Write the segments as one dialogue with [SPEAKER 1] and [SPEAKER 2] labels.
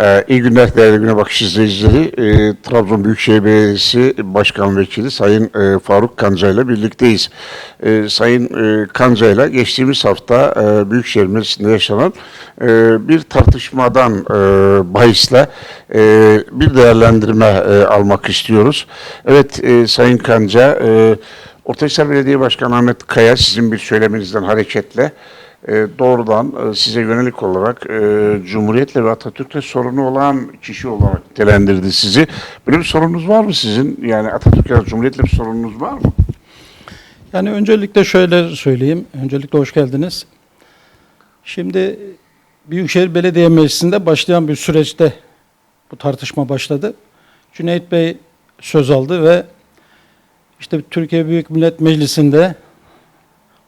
[SPEAKER 1] Ee, iyi günler değerli Güne Bakış izleyicileri. Ee, Trabzon Büyükşehir Belediyesi Başkan Vekili Sayın e, Faruk Kanca ile birlikteyiz. Ee, Sayın e, Kanca ile geçtiğimiz hafta e, Büyükşehir Meclisi'nde yaşanan e, bir tartışmadan e, bahisle e, bir değerlendirme e, almak istiyoruz. Evet e, Sayın Kanca, e, Ortaçlar Belediye Başkanı Ahmet Kaya sizin bir söyleminizden hareketle doğrudan e, size yönelik olarak e, Cumhuriyet'le ve Atatürk'le sorunu olan kişi olarak nitelendirdi sizi. Böyle bir sorunuz var mı sizin? Yani Atatürk'le Cumhuriyet'le bir sorununuz var mı?
[SPEAKER 2] Yani öncelikle şöyle söyleyeyim. Öncelikle hoş geldiniz. Şimdi Büyükşehir Belediye Meclisi'nde başlayan bir süreçte bu tartışma başladı. Cüneyt Bey söz aldı ve işte Türkiye Büyük Millet Meclisi'nde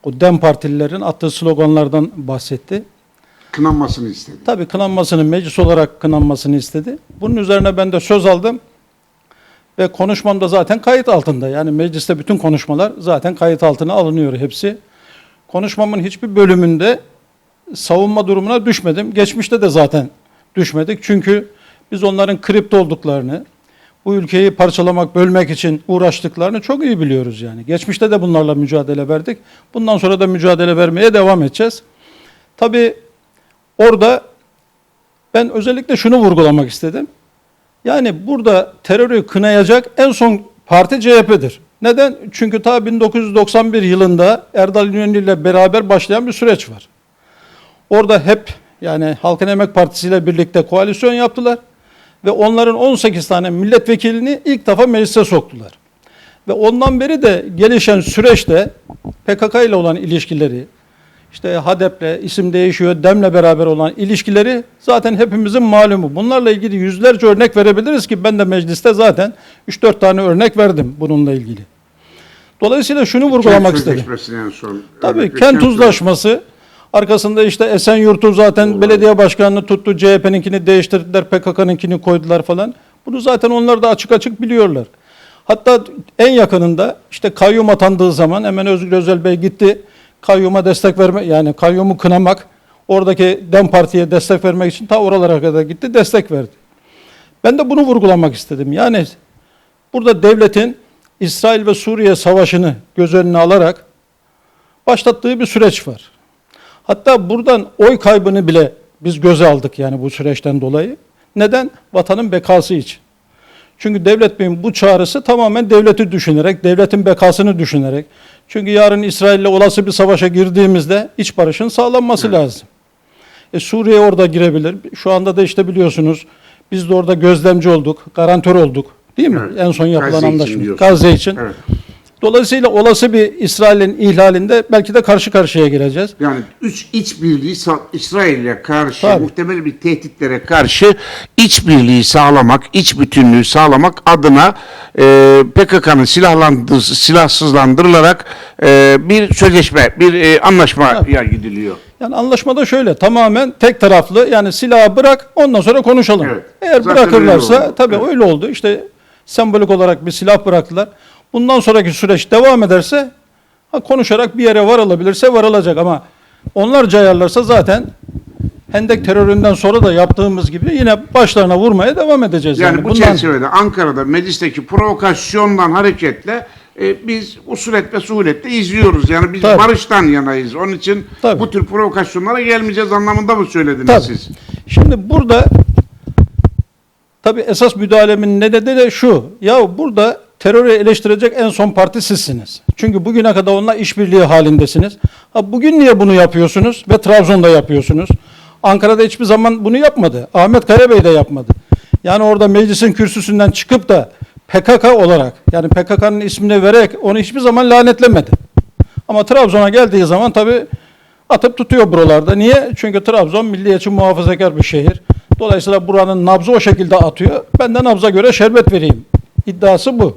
[SPEAKER 2] o DEM partililerin attığı sloganlardan bahsetti.
[SPEAKER 1] Kınanmasını istedi.
[SPEAKER 2] Tabii kınanmasını, meclis olarak kınanmasını istedi. Bunun üzerine ben de söz aldım. Ve konuşmam da zaten kayıt altında. Yani mecliste bütün konuşmalar zaten kayıt altına alınıyor hepsi. Konuşmamın hiçbir bölümünde savunma durumuna düşmedim. Geçmişte de zaten düşmedik. Çünkü biz onların kripto olduklarını, bu ülkeyi parçalamak, bölmek için uğraştıklarını çok iyi biliyoruz yani. Geçmişte de bunlarla mücadele verdik. Bundan sonra da mücadele vermeye devam edeceğiz. Tabii orada ben özellikle şunu vurgulamak istedim. Yani burada terörü kınayacak en son parti CHP'dir. Neden? Çünkü ta 1991 yılında Erdal İnönü ile beraber başlayan bir süreç var. Orada hep yani Halkın Emek Partisi ile birlikte koalisyon yaptılar ve onların 18 tane milletvekilini ilk defa meclise soktular. Ve ondan beri de gelişen süreçte PKK ile olan ilişkileri, işte HADEP'le isim değişiyor, DEM'le beraber olan ilişkileri zaten hepimizin malumu. Bunlarla ilgili yüzlerce örnek verebiliriz ki ben de mecliste zaten 3-4 tane örnek verdim bununla ilgili. Dolayısıyla şunu vurgulamak istedim.
[SPEAKER 1] Son.
[SPEAKER 2] Tabii kent
[SPEAKER 1] geçen-
[SPEAKER 2] uzlaşması arkasında işte Esenyurt'u zaten belediye başkanını tuttu. CHP'ninkini değiştirdiler, PKK'nınkini koydular falan. Bunu zaten onlar da açık açık biliyorlar. Hatta en yakınında işte kayyum atandığı zaman hemen Özgür Özel Bey gitti. Kayyuma destek verme yani kayyumu kınamak, oradaki DEM Parti'ye destek vermek için ta oralara kadar gitti, destek verdi. Ben de bunu vurgulamak istedim. Yani burada devletin İsrail ve Suriye savaşını göz önüne alarak başlattığı bir süreç var. Hatta buradan oy kaybını bile biz göze aldık yani bu süreçten dolayı. Neden? Vatanın bekası için. Çünkü devlet beyin bu çağrısı tamamen devleti düşünerek, devletin bekasını düşünerek. Çünkü yarın İsrail'le olası bir savaşa girdiğimizde iç barışın sağlanması lazım. E, Suriye orada girebilir. Şu anda da işte biliyorsunuz biz de orada gözlemci olduk, garantör olduk. Değil mi?
[SPEAKER 1] Evet.
[SPEAKER 2] En son yapılan
[SPEAKER 1] Gazze için
[SPEAKER 2] anlaşma.
[SPEAKER 1] diyorsun.
[SPEAKER 2] Gazze için.
[SPEAKER 1] Evet.
[SPEAKER 2] Dolayısıyla olası bir İsrail'in ihlalinde belki de karşı karşıya geleceğiz.
[SPEAKER 1] Yani üç işbirliği sa- İsrail'e karşı
[SPEAKER 2] Tabii.
[SPEAKER 1] muhtemel bir tehditlere karşı işbirliği sağlamak, iç bütünlüğü sağlamak adına e, PKK'nın silahsızlandırılarak e, bir sözleşme, bir e, anlaşmaya gidiliyor.
[SPEAKER 2] Yani anlaşmada şöyle tamamen tek taraflı yani silahı bırak ondan sonra konuşalım.
[SPEAKER 1] Evet.
[SPEAKER 2] Eğer
[SPEAKER 1] Zaten
[SPEAKER 2] bırakırlarsa
[SPEAKER 1] öyle
[SPEAKER 2] tabii
[SPEAKER 1] Evet.
[SPEAKER 2] öyle oldu. İşte sembolik olarak bir silah bıraktılar. Bundan sonraki süreç devam ederse ha, konuşarak bir yere varılabilirse varılacak ama onlar cayarlarsa zaten Hendek teröründen sonra da yaptığımız gibi yine başlarına vurmaya devam edeceğiz.
[SPEAKER 1] Yani,
[SPEAKER 2] Yani,
[SPEAKER 1] bu
[SPEAKER 2] bundan
[SPEAKER 1] çerçevede Ankara'da meclisteki provokasyondan hareketle e, biz usulet ve suhuletle izliyoruz. Yani biz
[SPEAKER 2] Tabii.
[SPEAKER 1] barıştan yanayız. Onun için
[SPEAKER 2] Tabii.
[SPEAKER 1] bu tür provokasyonlara gelmeyeceğiz anlamında mı söylediniz
[SPEAKER 2] Tabii.
[SPEAKER 1] siz?
[SPEAKER 2] Şimdi burada tabii esas müdahalemin nedeni de şu. Ya burada terörü eleştirecek en son parti sizsiniz. Çünkü bugüne kadar onunla işbirliği halindesiniz. Ha bugün niye bunu yapıyorsunuz ve Trabzon'da yapıyorsunuz? Ankara'da hiçbir zaman bunu yapmadı. Ahmet Karabey de yapmadı. Yani orada meclisin kürsüsünden çıkıp da PKK olarak yani PKK'nın ismini vererek onu hiçbir zaman lanetlemedi. Ama Trabzon'a geldiği zaman tabii atıp tutuyor buralarda. Niye? Çünkü Trabzon milliyetçi muhafazakar bir şehir. Dolayısıyla buranın nabzı o şekilde atıyor. Ben de nabza göre şerbet vereyim. İddiası bu.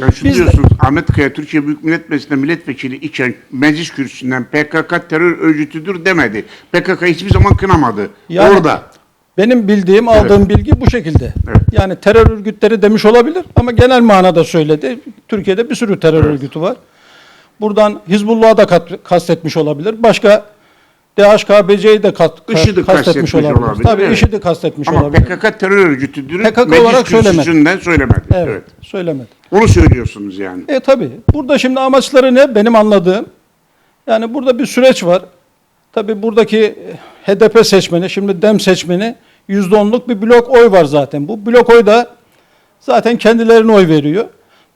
[SPEAKER 1] Yani şunu
[SPEAKER 2] Biz de-
[SPEAKER 1] diyorsunuz Ahmet Kaya Türkiye Büyük Millet Meclisi'nde milletvekili iken meclis kürsüsünden PKK terör örgütüdür demedi. PKK hiçbir zaman kınamadı.
[SPEAKER 2] Yani-
[SPEAKER 1] Orada.
[SPEAKER 2] Benim bildiğim, aldığım bilgi bu şekilde.
[SPEAKER 1] Evet.
[SPEAKER 2] Yani terör örgütleri demiş olabilir ama genel manada söyledi. Türkiye'de bir sürü terör örgütü var. Buradan Hizbullah'ı da kastetmiş olabilir. Başka DHKPC'yi de kat, ka-
[SPEAKER 1] IŞİD'i
[SPEAKER 2] kastetmiş olabilir.
[SPEAKER 1] olabilir,
[SPEAKER 2] Tabii
[SPEAKER 1] evet.
[SPEAKER 2] IŞİD'i kastetmiş
[SPEAKER 1] Ama
[SPEAKER 2] olabilir.
[SPEAKER 1] PKK terör örgütüdür.
[SPEAKER 2] PKK olarak söylemedi.
[SPEAKER 1] söylemedi.
[SPEAKER 2] Evet,
[SPEAKER 1] evet.
[SPEAKER 2] söylemedi.
[SPEAKER 1] Onu söylüyorsunuz yani.
[SPEAKER 2] E tabii. Burada şimdi amaçları ne? Benim anladığım. Yani burada bir süreç var. Tabii buradaki HDP seçmeni, şimdi DEM seçmeni %10'luk bir blok oy var zaten. Bu blok oy da zaten kendilerine oy veriyor.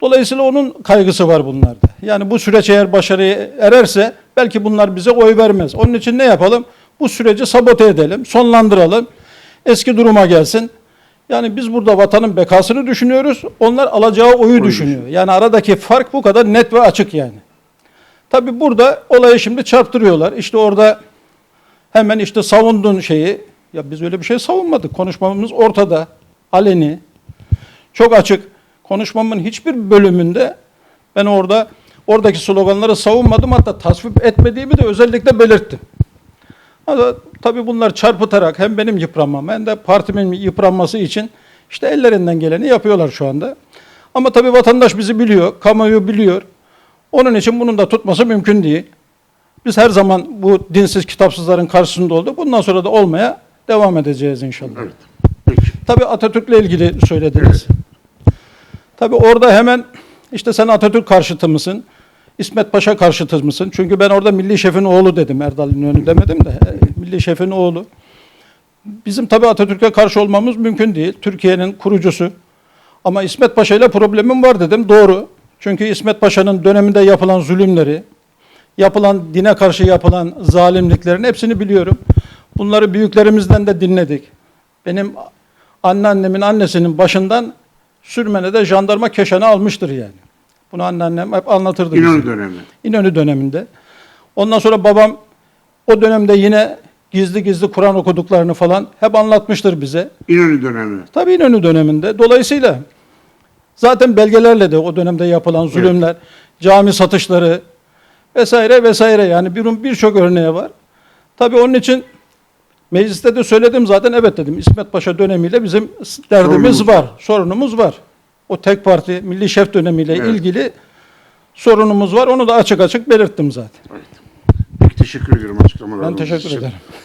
[SPEAKER 2] Dolayısıyla onun kaygısı var bunlarda. Yani bu süreç eğer başarıya ererse belki bunlar bize oy vermez. Onun için ne yapalım? Bu süreci sabote edelim, sonlandıralım. Eski duruma gelsin. Yani biz burada vatanın bekasını düşünüyoruz. Onlar alacağı oyu düşünüyor. Yani aradaki fark bu kadar net ve açık yani. Tabi burada olayı şimdi çarptırıyorlar. İşte orada hemen işte savundun şeyi. Ya biz öyle bir şey savunmadık. Konuşmamız ortada. Aleni. Çok açık. Konuşmamın hiçbir bölümünde ben orada oradaki sloganları savunmadım. Hatta tasvip etmediğimi de özellikle belirttim. Ama tabii bunlar çarpıtarak hem benim yıpranmam hem de partimin yıpranması için işte ellerinden geleni yapıyorlar şu anda. Ama tabii vatandaş bizi biliyor, kamuoyu biliyor. Onun için bunun da tutması mümkün değil. Biz her zaman bu dinsiz kitapsızların karşısında olduk. Bundan sonra da olmaya devam edeceğiz inşallah.
[SPEAKER 1] Evet. Peki.
[SPEAKER 2] Tabii Atatürk'le ilgili söylediniz. Tabii orada hemen işte sen Atatürk karşıtı mısın? İsmet Paşa karşıtı mısın? Çünkü ben orada milli şefin oğlu dedim. Erdal İnönü demedim de. Milli şefin oğlu. Bizim tabii Atatürk'e karşı olmamız mümkün değil. Türkiye'nin kurucusu. Ama İsmet Paşa ile problemim var dedim. Doğru. Çünkü İsmet Paşa'nın döneminde yapılan zulümleri, yapılan dine karşı yapılan zalimliklerin hepsini biliyorum. Bunları büyüklerimizden de dinledik. Benim anneannemin annesinin başından Sürmene'de jandarma keşanı almıştır yani. Bunu anneannem hep anlatırdı bize.
[SPEAKER 1] İnönü dönemi.
[SPEAKER 2] İnönü döneminde. Ondan sonra babam o dönemde yine gizli gizli Kur'an okuduklarını falan hep anlatmıştır bize.
[SPEAKER 1] İnönü dönemi.
[SPEAKER 2] Tabii İnönü döneminde. Dolayısıyla zaten belgelerle de o dönemde yapılan zulümler, cami satışları vesaire vesaire yani bir birçok örneği var. Tabii onun için mecliste de söyledim zaten evet dedim İsmet Paşa dönemiyle bizim derdimiz
[SPEAKER 1] Sorunumuz
[SPEAKER 2] var, sorunumuz var. O tek parti milli şef dönemiyle
[SPEAKER 1] Evet.
[SPEAKER 2] ilgili sorunumuz var. Onu da açık açık belirttim zaten.
[SPEAKER 1] Peki teşekkür ederim açıklamalarınız
[SPEAKER 2] Ben teşekkür ederim.